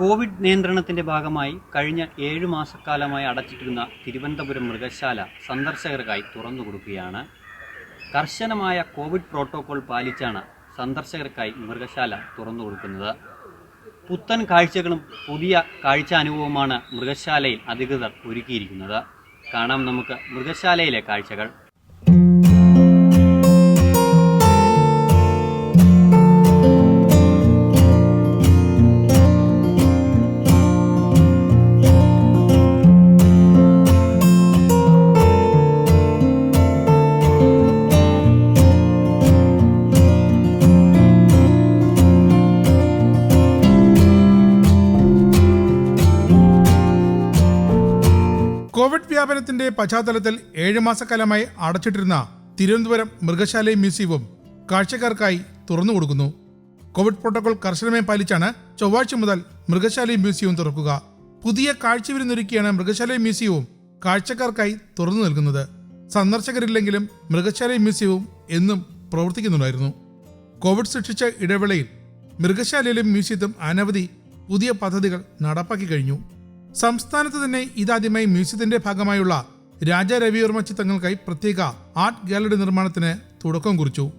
Covid നിയന്ത്രണത്തിന്റെ ഭാഗമായി കഴിഞ്ഞ ഏഴു മാസക്കാലമായി അടച്ചിട്ടിരുന്ന തിരുവനന്തപുരം മൃഗശാല സന്ദർശകർക്കായി തുറന്നു കൊടുക്കുകയാണ്. കർശനമായ കോവിഡ് പ്രോട്ടോകോൾ പാലിച്ചാണ് സന്ദർശകർക്കായി മൃഗശാല തുറന്നു കൊടുക്കുന്നത്. പുത്തൻ കാഴ്ചകളും പുതിയ കാഴ്ച അനുഭവമാണ് മൃഗശാലയിൽ അധികൃതർ ഒരുക്കിയിരിക്കുന്നത്. കാണാം നമുക്ക് മൃഗശാലയിലെ കാഴ്ചകൾ. കോവിഡ് വ്യാപനത്തിന്റെ പശ്ചാത്തലത്തിൽ ഏഴ് മാസക്കാലമായി അടച്ചിട്ടിരുന്ന തിരുവനന്തപുരം മൃഗശാല മ്യൂസിയവും കാഴ്ചക്കാർക്കായി തുറന്നു കൊടുക്കുന്നു. കോവിഡ് പ്രോട്ടോകോൾ കർശനമായി പാലിച്ചാണ് ചൊവ്വാഴ്ച മുതൽ മൃഗശാല മ്യൂസിയവും തുറക്കുക. പുതിയ കാഴ്ച വിരുന്നൊരുക്കിയാണ് മൃഗശാല മ്യൂസിയവും കാഴ്ചക്കാർക്കായി തുറന്നു നൽകുന്നത്. സന്ദർശകരില്ലെങ്കിലും മൃഗശാല മ്യൂസിയവും എന്നും പ്രവർത്തിക്കുന്നുണ്ടായിരുന്നു. കോവിഡ് സൃഷ്ടിച്ച ഇടവേളയിൽ മൃഗശാലയിലും മ്യൂസിയത്തും അനവധി പുതിയ പദ്ധതികൾ നടപ്പാക്കി കഴിഞ്ഞു. സംസ്ഥാനത്ത് തന്നെ ഇതാദ്യമായി മ്യൂസിയത്തിന്റെ ഭാഗമായുള്ള രാജ രവിവർമ്മ ചിത്രങ്ങൾക്കായി പ്രത്യേക ആർട്ട് ഗാലറി നിർമ്മാണത്തിന് തുടക്കം കുറിച്ചു.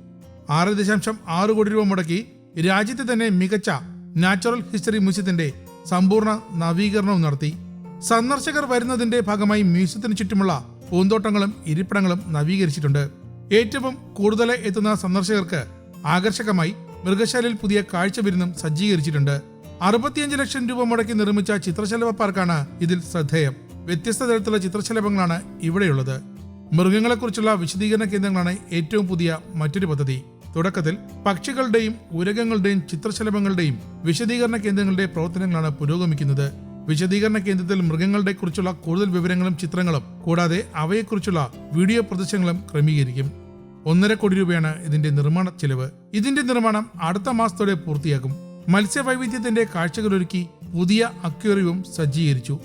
ആറ് ദശാംശം ആറ് കോടി രൂപ മുടക്കി രാജ്യത്തെ തന്നെ മികച്ച നാച്ചുറൽ ഹിസ്റ്ററി മ്യൂസിയത്തിന്റെ സമ്പൂർണ നവീകരണവും നടത്തി. സന്ദർശകർ വരുന്നതിന്റെ ഭാഗമായി മ്യൂസിയത്തിന് ചുറ്റുമുള്ള പൂന്തോട്ടങ്ങളും ഇരിപ്പിടങ്ങളും നവീകരിച്ചിട്ടുണ്ട്. ഏറ്റവും കൂടുതൽ എത്തുന്ന സന്ദർശകർക്ക് ആകർഷകമായി മൃഗശാലയിൽ പുതിയ കാഴ്ച വിരുന്നും സജ്ജീകരിച്ചിട്ടുണ്ട്. അറുപത്തിയഞ്ച് ലക്ഷം രൂപ മുടക്കി നിർമ്മിച്ച ചിത്രശലഭ പാർക്കാണ് ഇതിൽ ശ്രദ്ധേയം. വ്യത്യസ്ത തരത്തിലുള്ള ചിത്രശലഭങ്ങളാണ് ഇവിടെയുള്ളത്. മൃഗങ്ങളെക്കുറിച്ചുള്ള വിശദീകരണ കേന്ദ്രങ്ങളാണ് ഏറ്റവും പുതിയ മറ്റൊരു പദ്ധതി. തുടക്കത്തിൽ പക്ഷികളുടെയും ഉരകങ്ങളുടെയും ചിത്രശലഭങ്ങളുടെയും വിശദീകരണ കേന്ദ്രങ്ങളുടെ പ്രവർത്തനങ്ങളാണ് പുരോഗമിക്കുന്നത്. വിശദീകരണ കേന്ദ്രത്തിൽ മൃഗങ്ങളെ കുറിച്ചുള്ള കൂടുതൽ വിവരങ്ങളും ചിത്രങ്ങളും കൂടാതെ അവയെക്കുറിച്ചുള്ള വീഡിയോ പ്രദർശനങ്ങളും ക്രമീകരിക്കും. ഒന്നര കോടി രൂപയാണ് ഇതിന്റെ നിർമ്മാണ ചെലവ്. ഇതിന്റെ നിർമ്മാണം അടുത്ത മാസത്തോടെ പൂർത്തിയാക്കും. മത്സ്യവൈവിധ്യത്തിന്റെ കാഴ്ചകളൊരുക്കി പുതിയ അക്വേറിയവും സജ്ജീകരിച്ചു.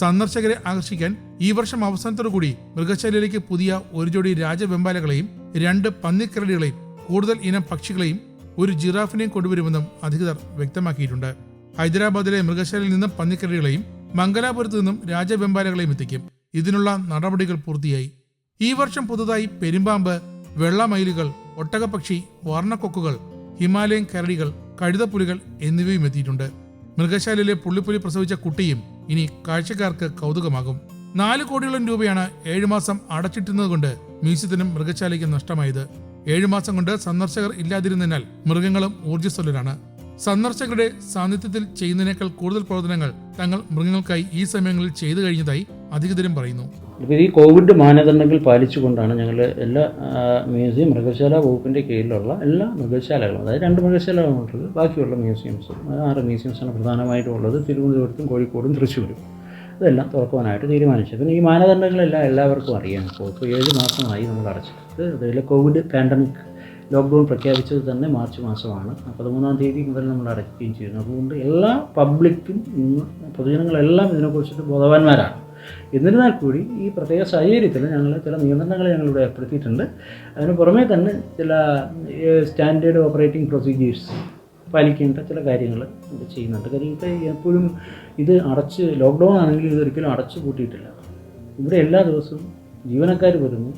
സന്ദർശകരെ ആകർഷിക്കാൻ ഈ വർഷം അവസാനത്തോടു കൂടി മൃഗശാലയിലേക്ക് പുതിയ ഒരു ജോഡി രാജവെമ്പാലകളെയും രണ്ട് പന്നിക്കരടികളെയും കൂടുതൽ ഇനം പക്ഷികളെയും ഒരു ജിറാഫിനെയും കൊണ്ടുവരുമെന്നും അധികൃതർ വ്യക്തമാക്കിയിട്ടുണ്ട്. ഹൈദരാബാദിലെ മൃഗശാലയിൽ നിന്നും പന്നിക്കരടികളെയും മംഗലാപുരത്ത് നിന്നും രാജവെമ്പാലകളെയും എത്തിക്കും. ഇതിനുള്ള നടപടികൾ പൂർത്തിയായി. ഈ വർഷം പുതുതായി പെരുമ്പാമ്പ് വെള്ളമയിലുകൾ ഒട്ടകപ്പക്ഷി വർണക്കൊക്കുകൾ ഹിമാലയൻ കരടികൾ കഴുതപ്പുലികൾ എന്നിവയും എത്തിയിട്ടുണ്ട്. മൃഗശാലയിലെ പുള്ളിപ്പുലി പ്രസവിച്ച കുട്ടിയും ഇനി കാഴ്ചക്കാർക്ക് കൗതുകമാകും. നാല് കോടിയോളം രൂപയാണ് ഏഴുമാസം അടച്ചിട്ടുന്നതുകൊണ്ട് മ്യൂസിയത്തിനും മൃഗശാലയ്ക്കും നഷ്ടമായത്. ഏഴുമാസം കൊണ്ട് സന്ദർശകർ ഇല്ലാതിരുന്നതിനാൽ മൃഗങ്ങളും ഊർജസ്വലരാണ്. സന്ദർശകരുടെ സാന്നിധ്യത്തിൽ ചെയ്യുന്നതിനേക്കാൾ കൂടുതൽ പ്രവർത്തനങ്ങൾ തങ്ങൾ മൃഗങ്ങൾക്കായി ഈ സമയങ്ങളിൽ ചെയ്തു കഴിഞ്ഞതായി അധികൃതരും പറയുന്നു. ഇപ്പോൾ ഈ കോവിഡ് മാനദണ്ഡങ്ങൾ പാലിച്ചുകൊണ്ടാണ് ഞങ്ങൾ എല്ലാ മ്യൂസിയം മൃഗശാല വകുപ്പിന്റെ കീഴിലുള്ള എല്ലാ മൃഗശാലകളും അതായത് രണ്ട് മൃഗശാലകളുള്ളത് ബാക്കിയുള്ള മ്യൂസിയംസ് ആറ് മ്യൂസിയംസാണ് പ്രധാനമായിട്ടും ഉള്ളത് തിരുവനന്തപുരത്തും കോഴിക്കോടും തൃശ്ശൂരും. ഇതെല്ലാം തുറക്കുവാനായിട്ട് തീരുമാനിച്ചു. പിന്നെ ഈ മാനദണ്ഡങ്ങളെല്ലാം എല്ലാവർക്കും അറിയാം. ഇപ്പോൾ ഇപ്പോൾ ഏഴ് മാസമായി നമ്മൾ അടച്ചിട്ട് അതിൽ കോവിഡ് പാൻഡമിക് ലോക്ക്ഡൗൺ പ്രഖ്യാപിച്ചത് തന്നെ മാർച്ച് മാസമാണ്. പതിമൂന്നാം തീയതി മുതൽ നമ്മൾ അടയ്ക്കുകയും ചെയ്യുന്നു. അതുകൊണ്ട് എല്ലാ പബ്ലിക്കും ഇന്ന് പൊതുജനങ്ങളെല്ലാം ഇതിനെക്കുറിച്ചിട്ട് ബോധവാന്മാരാണ്. എന്നിരുന്നാൽ കൂടി ഈ പ്രത്യേക സാഹചര്യത്തിൽ ഞങ്ങൾ ചില നിയന്ത്രണങ്ങൾ ഞങ്ങളിവിടെ ഏർപ്പെടുത്തിയിട്ടുണ്ട്. അതിന് പുറമേ തന്നെ ചില സ്റ്റാൻഡേർഡ് ഓപ്പറേറ്റിംഗ് പ്രൊസീജിയേഴ്സ് പാലിക്കേണ്ട ചില കാര്യങ്ങൾ ചെയ്യുന്നുണ്ട്. കാര്യം ഇപ്പോൾ എപ്പോഴും ഇത് അടച്ച് ലോക്ക്ഡൗൺ ആണെങ്കിൽ ഇതൊരിക്കലും അടച്ചു പൂട്ടിയിട്ടില്ല. ഇവിടെ എല്ലാ ദിവസവും ജീവനക്കാർ വരുന്നു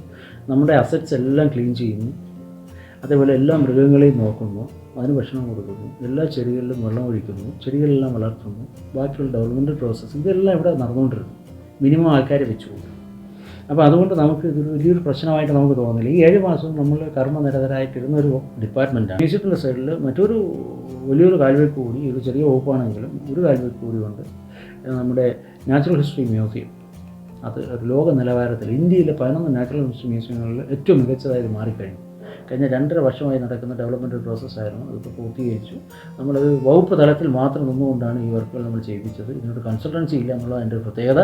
നമ്മുടെ അസറ്റ്സ് എല്ലാം ക്ലീൻ ചെയ്യുന്നു അതേപോലെ എല്ലാ മൃഗങ്ങളെയും നോക്കുന്നു അതിന് ഭക്ഷണം കൊടുക്കുന്നു എല്ലാ ചെടികളിലും വെള്ളം ഒഴിക്കുന്നു ചെടികളെല്ലാം വളർത്തുന്നു ബാക്കിയുള്ള ഡെവലപ്മെന്റ് പ്രോസസ്സ് ഇതെല്ലാം ഇവിടെ നടന്നുകൊണ്ടിരുന്നു മിനിമം ആൾക്കാരെ വെച്ചുകൊണ്ട് അപ്പോൾ അതുകൊണ്ട് നമുക്ക് ഇതൊരു വലിയൊരു പ്രശ്നമായിട്ട് നമുക്ക് തോന്നുന്നില്ല. ഈ ഏഴ് മാസം നമ്മൾ കർമ്മനിരതരായിട്ടിരുന്ന ഒരു ഡിപ്പാർട്ട്മെന്റാണ് മ്യൂസിയത്തിന്റെ സൈഡിൽ മറ്റൊരു വലിയൊരു കാൽവെപ്പ് കൂടി ഒരു ചെറിയ വകുപ്പാണെങ്കിലും ഒരു കാൽവെപ്പ് കൂടി ഉണ്ട് നമ്മുടെ നാച്ചുറൽ ഹിസ്റ്ററി മ്യൂസിയം. അത് ഒരു ലോക നിലവാരത്തിൽ ഇന്ത്യയിലെ പതിനൊന്ന് നാച്ചുറൽ ഹിസ്റ്ററി മ്യൂസിയങ്ങളിൽ ഏറ്റവും മികച്ചതായത് മാറിക്കഴിഞ്ഞു. കഴിഞ്ഞ രണ്ടര വർഷമായി നടക്കുന്ന ഡെവലപ്മെന്റ് പ്രോസസ്സായിരുന്നു അതിപ്പോൾ പൂർത്തീകരിച്ചു. നമ്മളത് വകുപ്പ് തലത്തിൽ മാത്രം നിന്നുകൊണ്ടാണ് ഈ വർക്കുകൾ നമ്മൾ ചെയ്യിപ്പിച്ചത്. ഇതിനൊരു കൺസൾട്ടൻസി ഇല്ല എന്നുള്ളത് അതിന്റെ പ്രത്യേകത.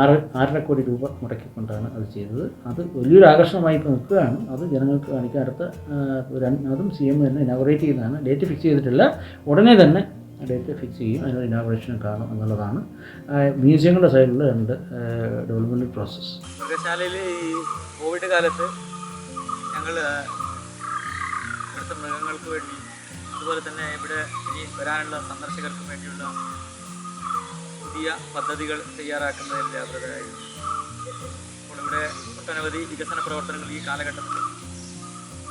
ആറ് ആറര കോടി രൂപ മുടക്കിക്കൊണ്ടാണ് അത് ചെയ്തത്. അത് വലിയൊരു ആകർഷണമായി ഇപ്പോൾ നിൽക്കുകയാണ്. അത് ജനങ്ങൾക്ക് കാണിക്കാൻ അടുത്ത അതും സി എം തന്നെ ഇനോഗ്രേറ്റ് ചെയ്യുന്നതാണ് ഡേറ്റ് ഫിക്സ് ചെയ്തിട്ടില്ല. ഉടനെ തന്നെ ഡേറ്റ് ഫിക്സ് ചെയ്യും. അതിനൊരു ഇനോഗ്രേഷൻ കാണും എന്നുള്ളതാണ്. മ്യൂസിയങ്ങളുടെ സൈഡിൽ ഉണ്ട് ഡെവലപ്മെന്റ് പ്രോസസ്സ് ഈ കോവിഡ് കാലത്ത് ഞങ്ങൾ ഇവിടുത്തെ മൃഗങ്ങൾക്ക് വേണ്ടി അതുപോലെ തന്നെ ഇവിടെ ഇനി വരാനുള്ള സന്ദർശകർക്ക് വേണ്ടിയുള്ള പുതിയ പദ്ധതികൾ തയ്യാറാക്കുന്നതിൽ വ്യാപൃതരായിരുന്നു അപ്പോൾ ഇവിടെ ഒട്ടനവധി വികസന പ്രവർത്തനങ്ങൾ ഈ കാലഘട്ടത്തിൽ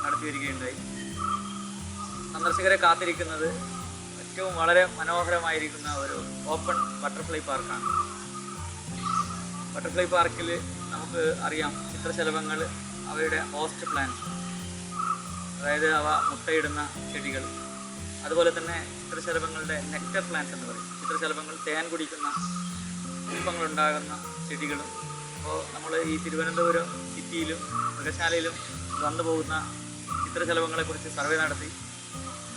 നടത്തി വരികയുണ്ടായി. സന്ദർശകരെ കാത്തിരിക്കുന്നത് ഏറ്റവും വളരെ മനോഹരമായിരിക്കുന്ന ഒരു ഓപ്പൺ ബട്ടർഫ്ലൈ പാർക്കാണ്. ബട്ടർഫ്ലൈ പാർക്കിൽ നമുക്ക് അറിയാം ചിത്രശലഭങ്ങൾ അവയുടെ ഹോസ്റ്റ് പ്ലാന്റ് അതായത് അവ മുട്ടയിടുന്ന ചെടികൾ. അതുപോലെ തന്നെ ചിത്രശലഭങ്ങളുടെ നെക്ടർ പ്ലാന്റ് എന്ന് പറയും. ചിത്രശലഭങ്ങൾ തേൻ കുടിക്കുന്ന പുഷ്പങ്ങളുണ്ടാകുന്ന ചെടികളും അപ്പോൾ നമ്മൾ ഈ തിരുവനന്തപുരം സിറ്റിയിലും മൃഗശാലയിലും വന്നു പോകുന്ന ചിത്രശലഭങ്ങളെക്കുറിച്ച് സർവേ നടത്തി.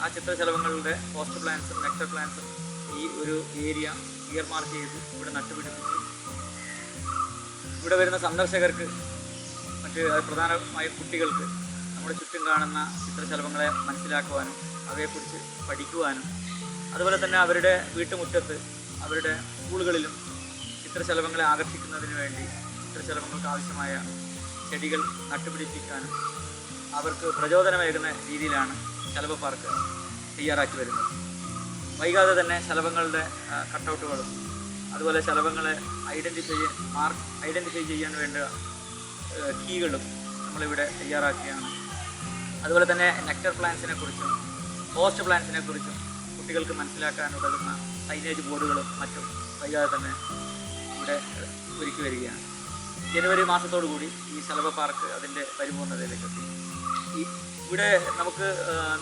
ആ ചിത്രശലഭങ്ങളുടെ പോസ്റ്റ് പ്ലാന്റ്സും നെക്ടർ പ്ലാന്റ്സും ഈ ഒരു ഏരിയ ഇയർ മാർക്ക് ചെയ്ത് ഇവിടെ നട്ടുപിടിപ്പിച്ചു. ഇവിടെ വരുന്ന സന്ദർശകർക്ക് മറ്റ് പ്രധാനമായ കുട്ടികൾക്ക് നമ്മുടെ ചുറ്റും കാണുന്ന ചിത്രശലഭങ്ങളെ മനസ്സിലാക്കുവാനും അവയെക്കുറിച്ച് പഠിക്കുവാനും അതുപോലെ തന്നെ അവരുടെ വീട്ടുമുറ്റത്ത് അവരുടെ സ്കൂളുകളിലും ചിത്രശലഭങ്ങളെ ആകർഷിക്കുന്നതിന് വേണ്ടി ചിത്രശലഭങ്ങൾക്ക് ആവശ്യമായ ചെടികൾ നട്ടുപിടിപ്പിക്കാനും അവർക്ക് പ്രചോദനമേകുന്ന രീതിയിലാണ് ശലഭ പാർക്ക് തയ്യാറാക്കി വരുന്നത്. വൈകാതെ തന്നെ ശലഭങ്ങളുടെ കട്ടൗട്ടുകളും അതുപോലെ ശലഭങ്ങളെ ഐഡന്റിഫൈ മാർക്ക് ഐഡന്റിഫൈ ചെയ്യാൻ വേണ്ട കീകളും നമ്മളിവിടെ തയ്യാറാക്കുകയാണ്. അതുപോലെ തന്നെ നെക്ടർ പ്ലാന്റ്സിനെ കുറിച്ചും പോസ്റ്റ് പ്ലാന്റ്സിനെ കുറിച്ചും കുട്ടികൾക്ക് മനസ്സിലാക്കാൻ ഉതകുന്ന സൈനേജ് ബോർഡുകളും മറ്റും വൈകാതെ തന്നെ ഇവിടെ ഒരുക്കി വരികയാണ്. ജനുവരി കൂടി ഈ ശലഭ പാർക്ക് അതിന്റെ പരിപൂർണതയിലേക്ക് എത്തി. ഇവിടെ നമുക്ക്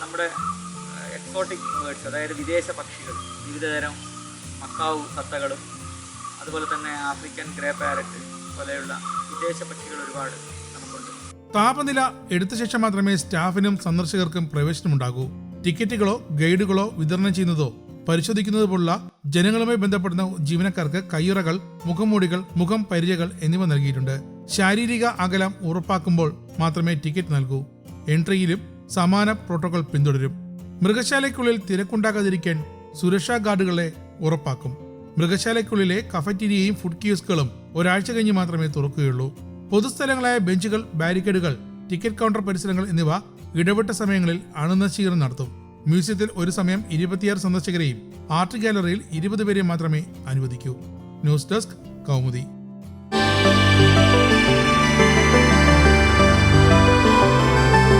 നമ്മുടെ എക്സോട്ടിക് ബേർഡ്സ് അതായത് വിദേശ പക്ഷികൾ വിവിധതരം മക്കാവ് തത്തകളും അതുപോലെ തന്നെ ആഫ്രിക്കൻ ഗ്രേ പാരറ്റ് പോലെയുള്ള വിദേശ പക്ഷികൾ ഒരുപാട് താപനില എടുത്ത ശേഷം മാത്രമേ സ്റ്റാഫിനും സന്ദർശകർക്കും പ്രവേശനമുണ്ടാകൂ. ടിക്കറ്റുകളോ ഗൈഡുകളോ വിതരണം ചെയ്യുന്നതോ പരിശോധിക്കുന്നത് പോലുള്ള ജനങ്ങളുമായി ബന്ധപ്പെടുന്ന ജീവനക്കാർക്ക് കയ്യുറകൾ മുഖംമൂടികൾ മുഖം പരിചകൾ എന്നിവ നൽകിയിട്ടുണ്ട്. ശാരീരിക അകലം ഉറപ്പാക്കുമ്പോൾ മാത്രമേ ടിക്കറ്റ് നൽകൂ. എൻട്രിയിലും സമാന പ്രോട്ടോകോൾ പിന്തുടരും. മൃഗശാലയ്ക്കുള്ളിൽ തിരക്കുണ്ടാകാതിരിക്കാൻ സുരക്ഷാ ഗാർഡുകളെ ഉറപ്പാക്കും. മൃഗശാലയ്ക്കുള്ളിലെ കഫറ്റീരിയയും ഫുഡ് കിയോസ്കുകളും ഒരാഴ്ച കഴിഞ്ഞ് മാത്രമേ തുറക്കുകയുള്ളൂ. പൊതുസ്ഥലങ്ങളായ ബെഞ്ചുകൾ ബാരിക്കേഡുകൾ ടിക്കറ്റ് കൗണ്ടർ പരിസരങ്ങൾ എന്നിവ ഇടവിട്ട സമയങ്ങളിൽ അണുനശീകരണം നടത്തും. മ്യൂസിയത്തിൽ ഒരു സമയം ഇരുപത്തിയാറ് സന്ദർശകരെയും ആർട്ട് ഗാലറിയിൽ ഇരുപത് പേരെയും മാത്രമേ അനുവദിക്കൂ. News desk Kaumudi.